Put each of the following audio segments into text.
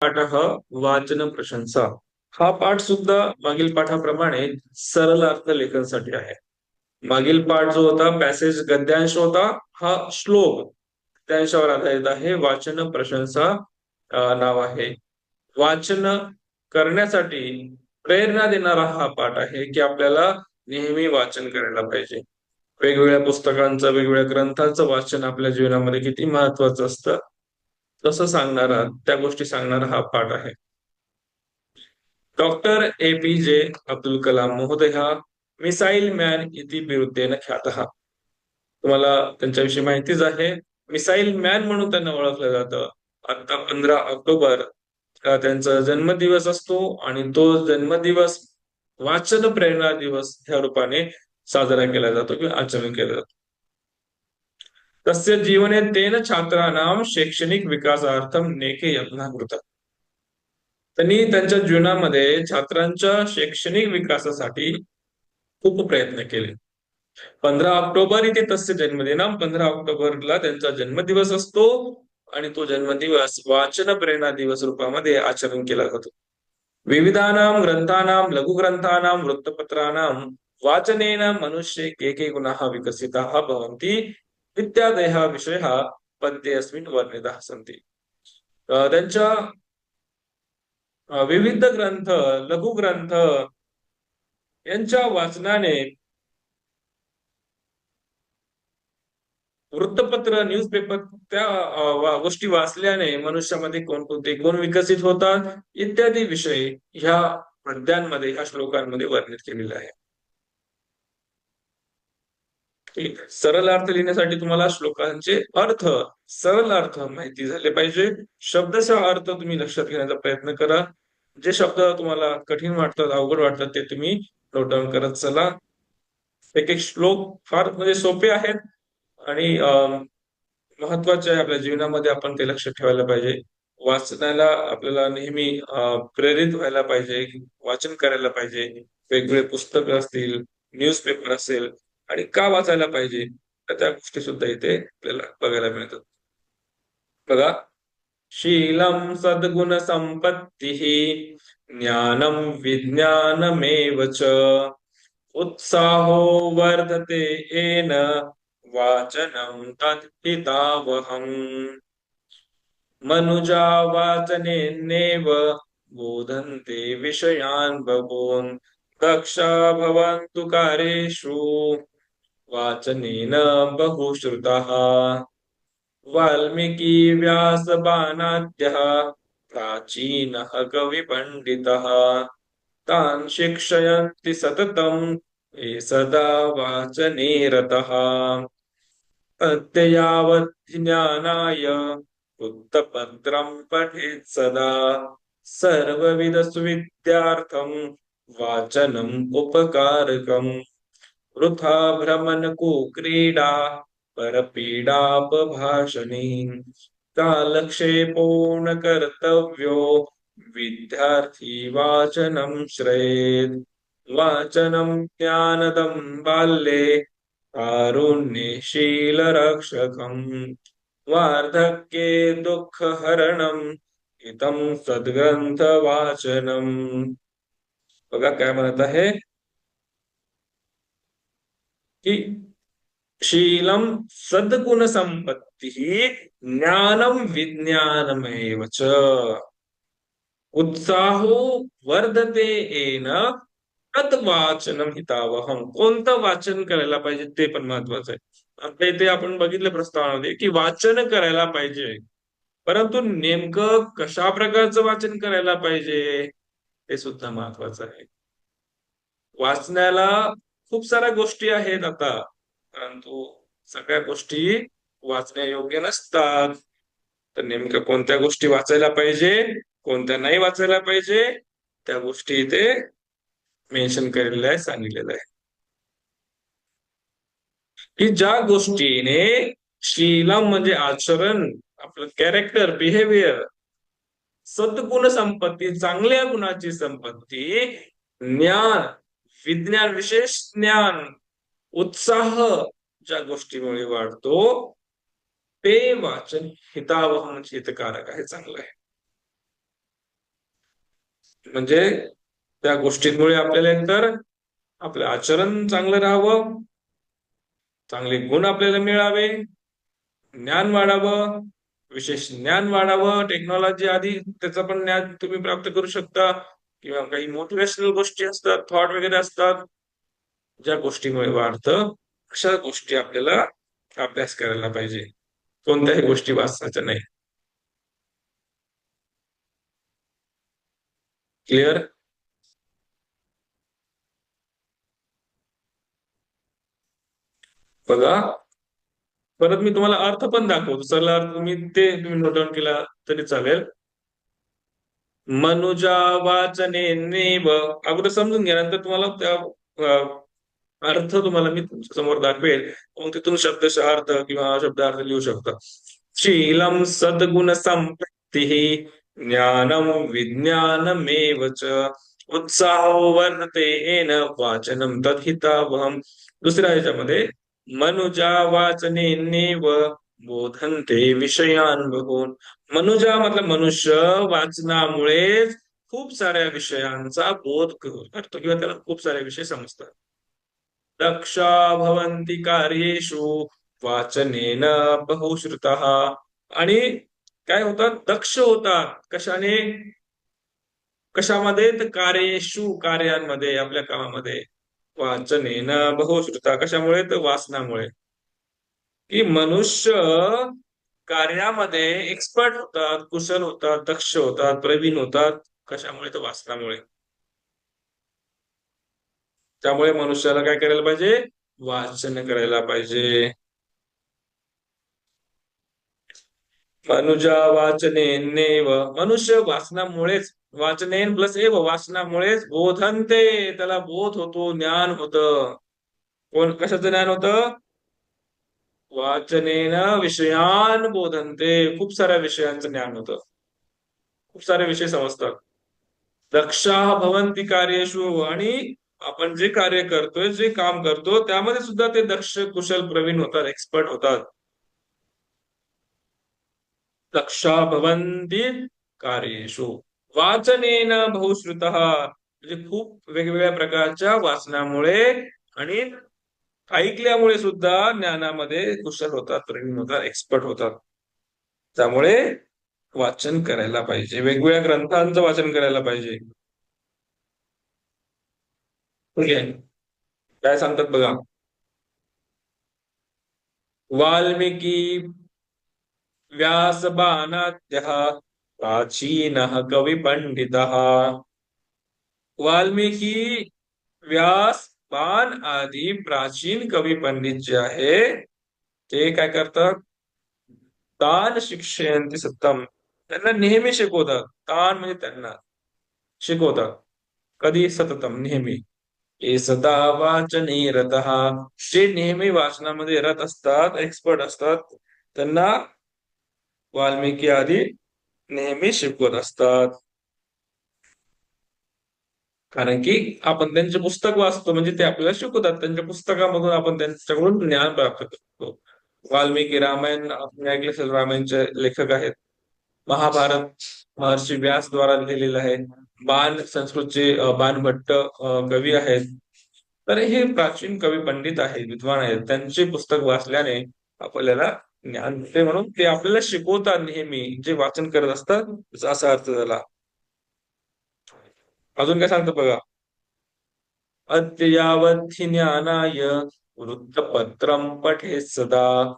पाठ वाचन प्रशंसा. हा पाठ सुद्धा मागील पाठाप्रमाणे सरल अर्थ लेखनसाठी आहे. मागील पाठ जो होता पॅसेज गद्यांश होता हा श्लोक त्यांच्यावर आधारित आहे. वाचन प्रशंसा नाव आहे. वाचन करण्यासाठी प्रेरणा देणारा हा पाठ आहे की आपल्याला नेहमी वाचन करायला पाहिजे. वेगवेगळ्या पुस्तकांचं वेगवेगळ्या ग्रंथांचं वाचन आपल्या जीवनामध्ये किती महत्वाचं असतं. तसं सांगणारा त्या गोष्टी सांगणारा हा पाठ आहे. डॉक्टर ए पी जे अब्दुल कलाम महोदय हा मिसाईल मॅन इति विरुद्धेनं ख्यात तुम्हाला त्यांच्याविषयी माहितीच आहे. मिसाईल मॅन म्हणून त्यांना ओळखलं जातं. आता पंधरा ऑक्टोबर त्यांचा जन्मदिवस असतो आणि तो जन्मदिवस वाचन प्रेरणा दिवस ह्या रूपाने साजरा केला जातो किंवा आचरण केला जातो. तस्य जीवने तेन छात्राणां शैक्षणिक विकासार्थं नेके यत्न कृत। त्यांनी त्यांच्या जीवनामध्ये छात्रांच्या शैक्षणिक विकासासाठी खूप प्रयत्न केले। पंधरा ऑक्टोबर इथे तस्य जन्मदिन पंधरा ऑक्टोबरला त्यांचा जन्मदिवस असतो आणि तो जन्मदिवस वाचन प्रेरणा दिवस रूपामध्ये आचरण केला जातो। विविधानाम ग्रंथानाम लघुग्रंथानाम वृत्तपत्रानाम वाचनेन मनुष्य के गुणाः विकसिताः भवन्ति। इत्यादय विषय हा पद्ये अस्मिन वर्णिता सन्ति. त्यांच्या विविध ग्रंथ लघु ग्रंथ यांच्या वाचनाने वृत्तपत्र न्यूजपेपर त्या गोष्टी वाचल्याने मनुष्यामध्ये कोणकोणते गुण विकसित होतात इत्यादी विषय ह्या पद्यांमध्ये ह्या श्लोकांमध्ये वर्णित केलेले आहे सरळ अर्थ लिहिण्यासाठी तुम्हाला श्लोकांचे अर्थ सरळ अर्थ माहिती झाले पाहिजे. शब्दचा अर्थ तुम्ही लक्षात घेण्याचा प्रयत्न करा. जे शब्द तुम्हाला कठीण वाटतात अवघड वाटतात ते तुम्ही नोट डाऊन करत चला. एक एक श्लोक फार म्हणजे सोपे आहेत आणि महत्त्वाचे आहे आपल्या जीवनामध्ये आपण ते लक्षात ठेवायला पाहिजे. वाचनाला आपल्याला नेहमी प्रेरित व्हायला पाहिजे वाचन करायला पाहिजे. वेगवेगळे पुस्तकं असतील न्यूजपेपर असेल आणि का वाचायला पाहिजे? तर त्या गोष्टी सुद्धा इथे आपल्याला बघायला मिळतात बघा. शीलम सद्गुण संपत्ती ज्ञानम विज्ञानमेव च। उत्साहो वर्धते येन वाचनम तत्पितावहम मनुजा वाचनेन्नेव बोधन्ते विषयान् बभून्। दक्षा भवन्तु कार्येषु वाचनेन बहुश्रुतः वाल्मीकि व्यासबाणाद्यः प्राचीनः कविपण्डितः तान् शिक्षयन्ति सततम् ये सदा वाचने रतः अद्ययावत् ज्ञानाय वृत्तपत्रम् पठेत् सदा। सर्वविधसुविद्यार्थम् वाचनम् उपकारकम्। वृथा को क्रीडा परपीडापभाषणी कालक्षेपो कालक्षेपोण कर्तव्यो विद्यार्थी वाचनं श्रयेत्। वाचनं ज्ञानदं बाल्ये कारुण्ये शीलरक्षकम् वार्धक्ये दुःखहरणम् इतं सद्ग्रंथ वाचनम बघा काय म्हणत आहे। की शीलम सद्गुण संपत्ती ज्ञानम विज्ञानमेव च। उत्साहो वर्धते येन तत् वाचनम हितावहम कोणतं वाचन करायला पाहिजे ते पण महत्वाचं आहे। आता इथे आपण बघितलं प्रस्तावामध्ये की वाचन करायला पाहिजे। परंतु नेमकं कशा प्रकारचं वाचन करायला पाहिजे हे सुद्धा महत्वाचं आहे। वाचण्याला खूप साऱ्या गोष्टी आहेत आता. परंतु सगळ्या गोष्टी वाचण्यायोग्य नसतात. तर नेमक्या कोणत्या गोष्टी वाचायला पाहिजे कोणत्या नाही वाचायला पाहिजे त्या गोष्टी इथे मेन्शन केलेल्या आहे सांगितलेलं आहे की ज्या गोष्टीने शीलम म्हणजे आचरण आपलं कॅरेक्टर बिहेवियर सद्गुण संपत्ती चांगल्या गुणाची संपत्ती ज्ञान विज्ञान विशेष ज्ञान उत्साह ज्या गोष्टीमुळे वाढतो ते वाचन हितावह म्हणजे हितकारक आहे चांगलं आहे. म्हणजे त्या गोष्टींमुळे आपल्याला एकतर आपलं आचरण चांगलं राहावं चांगले गुण आपल्याला मिळावे ज्ञान वाढावं विशेष ज्ञान वाढावं टेक्नॉलॉजी आधी त्याचं पण ज्ञान तुम्ही प्राप्त करू शकता. किंवा काही मोटिवेशनल गोष्टी असतात थॉट वगैरे असतात ज्या गोष्टीमुळे वाढतं अशा गोष्टी आपल्याला अभ्यास करायला पाहिजे. कोणत्याही गोष्टी वाचण्याच्या नाही. क्लिअर बघा. परत मी तुम्हाला अर्थ पण दाखवतो. चला अर्थ तुम्ही ते तुम्ही नोट डाऊन केला तरी चालेल. मनुजा वाचने नेव. अगोदर समजून घ्या नंतर तुम्हाला त्या अर्थ तुम्हाला मी तुमच्यासमोर दाखवेल. मग तिथून शब्दशः अर्थ किंवा शब्दार्थ लिहू शकता. शीलम सद्गुण संपत्ती ज्ञानम विज्ञानमेव च. वर्णते येन वाचनम तद्हितावहम. दुसऱ्या ह्याच्यामध्ये मनुजा वाचने नेव. बोधनते विषयान बघून मनुजा मतलब मनुष्य वाचनामुळेच खूप साऱ्या विषयांचा बोध करतो किंवा त्याला खूप सारे विषय समजतात. दक्षा भवंती कार्येषु वाचनेन बहुश्रुत आणि काय होतात? दक्ष होतात. कशाने? कशामध्ये? तर कार्येषु कार्यांमध्ये आपल्या कामामध्ये. वाचनेन बहुश्रुता कशामुळे? तर वाचनामुळे. की मनुष्य कार्यामध्ये एक्सपर्ट होतात कुशल होतात दक्ष होतात प्रवीण होतात. कशामुळे? तर वाचनामुळे. त्यामुळे मनुष्याला काय करायला पाहिजे? वाचन करायला पाहिजे. मनुजा वाचने नेव. मनुष्य वाचनामुळेच वाचनेन प्लस एव वाचनामुळेच बोधनते त्याला बोध होतो ज्ञान होत. कोण? कशाचं ज्ञान होतं? वाचनेन विषयान बोधनते. खूप साऱ्या विषयांचं ज्ञान होतं. खूप सारे विषय समजतात. दक्षा भवंती कार्येषु आणि आपण जे कार्य करतोय जे काम करतो त्यामध्ये सुद्धा ते दक्ष कुशल प्रवीण होतात एक्सपर्ट होतात. दक्षा भवंती कार्येषु. वाचनेन बहुश्रुत. म्हणजे खूप वेगवेगळ्या प्रकारच्या वाचनामुळे आणि ऐकल्यामुळे सुद्धा ज्ञानामध्ये कुशल होतात प्रवीण होतात एक्सपर्ट होतात. त्यामुळे वाचन करायला पाहिजे. वेगवेगळ्या ग्रंथांचं वाचन करायला पाहिजे. ठीक आहे काय सांगतात बघा. वाल्मिकी व्यासबाणाद्यः प्राचीनः पंडित वाल्मिकी व्यास पान आदी प्राचीन कवी पंडित जे आहे ते काय करतात? तान शिक्षयंती सत्तम. त्यांना नेहमी शिकवतात. तान म्हणजे त्यांना शिकवतात. कधी? सततम नेहमी. हे सदा वाचने रथ जे नेहमी वाचनामध्ये रथ असतात एक्सपर्ट असतात त्यांना वाल्मिकी आदी नेहमी शिकवत असतात. कारण की आपण त्यांचे पुस्तक वाचतो म्हणजे ते आपल्याला शिकवतात. त्यांच्या पुस्तकामधून आपण त्यांच्याकडून ज्ञान प्राप्त करतो. वाल्मिकी रामायण आपण ऐकले असेल रामायणचे लेखक आहेत. महाभारत महर्षी व्यास द्वारा लिहिलेलं आहे. बाण संस्कृतचे बाण भट्ट कवी आहेत. तर हे प्राचीन कवी पंडित आहेत विद्वान आहेत. त्यांचे पुस्तक वाचल्याने आपल्याला ज्ञान म्हणून ते आपल्याला शिकवतात नेहमी. जे वाचन करत असतात असा अर्थ झाला. अजून काय सांगतो बघा. अद्ययावत ज्ञानाय वृत्तपत्रम पठे सदा.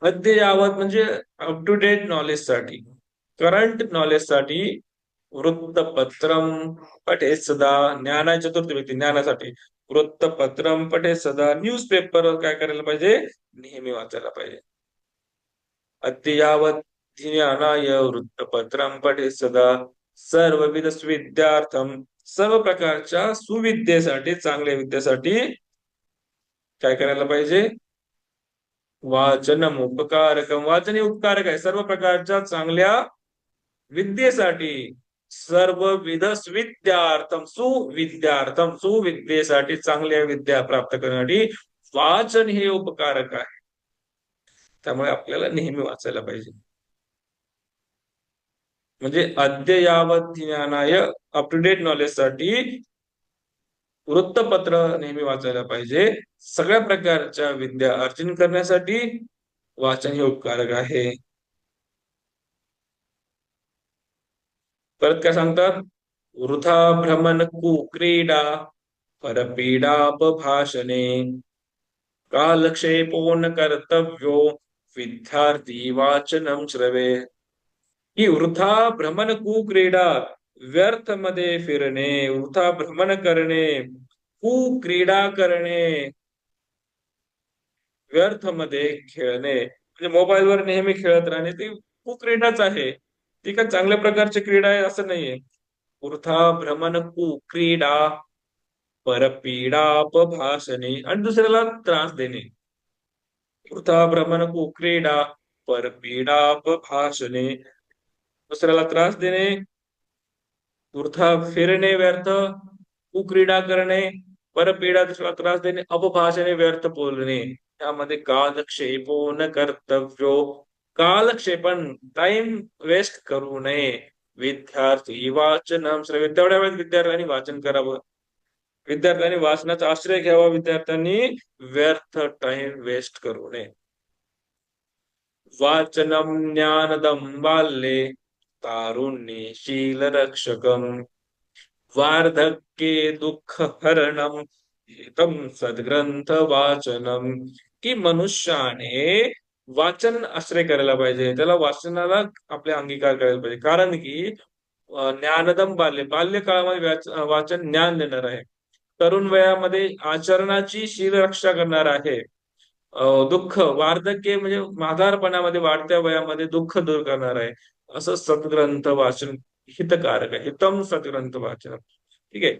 अद्ययावत म्हणजे अप टू डेट नॉलेजसाठी. करंट नॉलेजसाठी वृत्तपत्रम पठे सदा. ज्ञाना चतुर्थ व्यक्ती ज्ञानासाठी. वृत्तपत्रम पठे सदा. न्यूज पेपर काय करायला पाहिजे? नेहमी वाचायला पाहिजे. अद्ययावत ज्ञानाय वृत्तपत्रम पठे सदा. सर्वविध विद्यार्थम सर्व प्रकारच्या सुविद्येसाठी चांगल्या विद्येसाठी काय करायला पाहिजे? वाचनम उपकारकम. वाचन हे उपकारक आहे. सर्व प्रकारच्या चांगल्या विद्येसाठी सर्वविध विद्यार्थम सुविद्यार्थम सुविद्येसाठी चांगल्या विद्या प्राप्त करण्यासाठी वाचन हे उपकारक आहे. त्यामुळे आपल्याला नेहमी वाचायला पाहिजे. म्हणजे अद्ययावत ज्ञानाय अप टू डेट नॉलेजसाठी वृत्तपत्र नेहमी वाचायला पाहिजे. सगळ्या प्रकारच्या विद्या अर्जन करण्यासाठी वाचन हे उपकारक आहे. परत काय सांगतात? वृथा भ्रमण कुक्रीडा परपीडापभाषणे कालक्षेपो न कर्तव्यो विद्यार्थी वाचनम श्रवे। ही वृथा भ्रमण कुक्रीडा व्यर्थमध्ये फिरणे वृथा भ्रमण करणे कुक्रीडा करणे व्यर्थमध्ये खेळणे म्हणजे मोबाईलवर नेहमी खेळत राहणे ती कुक्रीडाच आहे. ती काय चांगल्या प्रकारची क्रीडा आहे असं नाहीये. वृथा भ्रमण कुक्रीडा परपीडापभाषणे आणि दुसऱ्याला त्रास देणे. वृथा भ्रमण कुक्रीडा परपीडापभाषणे दुसऱ्याला त्रास देणे वृथा फिरणे व्यर्थ कुक्रीडा करणे परपीडा दुसऱ्याला त्रास देणे अपभाषणे व्यर्थ बोलणे. त्यामध्ये कालक्षेपो न कर्तव्यो कालक्षेपण टाइम वेस्ट करू नये. विद्यार्थी वाचन श्रवे तेवढ्या वेळेस विद्यार्थ्यांनी वाचन करावं. विद्यार्थ्यांनी वाचनाचा आश्रय घ्यावा. विद्यार्थ्यांनी व्यर्थ टाइम वेस्ट करू नये. वाचनम ज्ञानदम बाल्ये. तारुण्ये शील वार्धक्ये दुःख हरणम हितम सद्ग्रंथ वाचनम की मनुष्याने वाचन आश्रय करायला पाहिजे त्याला वाचनाला आपले अंगीकार करायला पाहिजे. कारण की ज्ञानदम बाल्य बाल्यकाळामध्ये वाचन ज्ञान देणार आहे. तरुण वयामध्ये आचरणाची शील रक्षा करणार आहे. दुःख वार्धक्य म्हणजे माधारपणामध्ये वाढत्या वयामध्ये दुःख दूर करणार आहे. असं सद्ग्रंथ वाचन हितकारक आहे. हितम सद्ग्रंथ वाचन. ठीक आहे?